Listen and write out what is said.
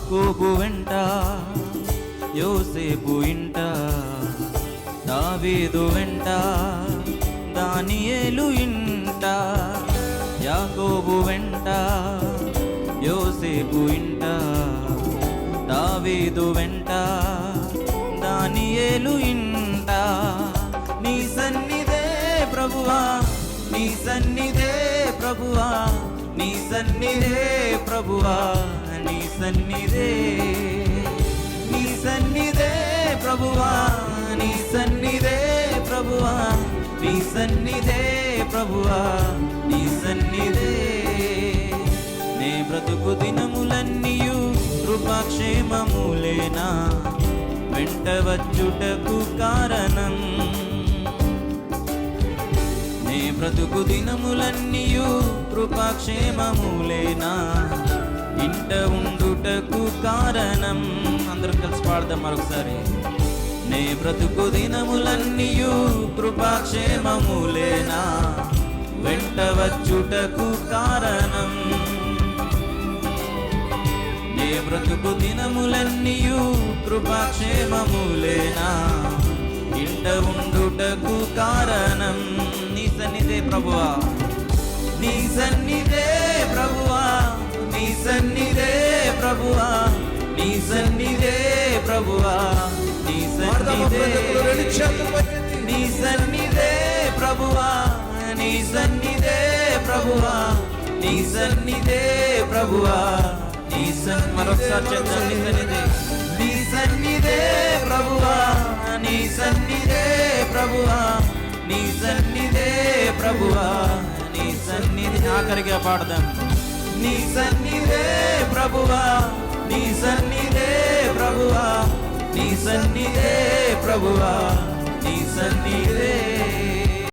యాకోబు వెంట యోసేపు ఇంట దావీదు వెంట దానియేలు ఇంట యాకోబు వెంట యోసేపు ఇంట దావీదు వెంట దానియేలు ఇంట. నీ సన్నిధే ప్రభువా నీ సన్నిధే ప్రభువా నీ సన్నిధే ప్రభువా. సన్నిధే నీ సన్నిధే ప్రభువా నీ సన్నిధే ప్రభువా నీ సన్నిధే ప్రభువా నీ సన్నిధే. నే బ్రతుకు దినములన్నీయు కృపాక్షేమములేనా? వెంట వచ్చుటకు కారణం. నే బ్రతుకు దినములన్నీయు కృపాక్షేమములేనా? ఇంట ఉండ ఉండుటకు కారణం. అందరూ కలిసి పాడదాం మరొకసారి. నే బ్రతుకు దినములన్నీయు కృపాక్షేమములేనా? వెంట వచ్చుటకు కారణం. నే బ్రతుకు దినములన్నీయు కృపాక్షేమములేనా? ఇంట ఉండుటకు కారణం. నీ సన్నిధే ప్రభువా. నీ సన్నిధే ప్రభువా నీ సన్నిధే ప్రభువా నీ సన్నిధే. నీ సన్నిధే ప్రభువా నీ సన్నిధే ప్రభువా నీ సన్నిధే ప్రభువా నీ సన్ మరొకసారి సన్నిధే నీ సన్నిధే ప్రభువా నీ సన్నిధే ప్రభువా నీ సన్నిధే ప్రభువా నీ సన్నిధి ఆఖరిగా పాడదాం నీ సన్నిధే సన్నిధే ప్రభువా నీ సన్నిధే.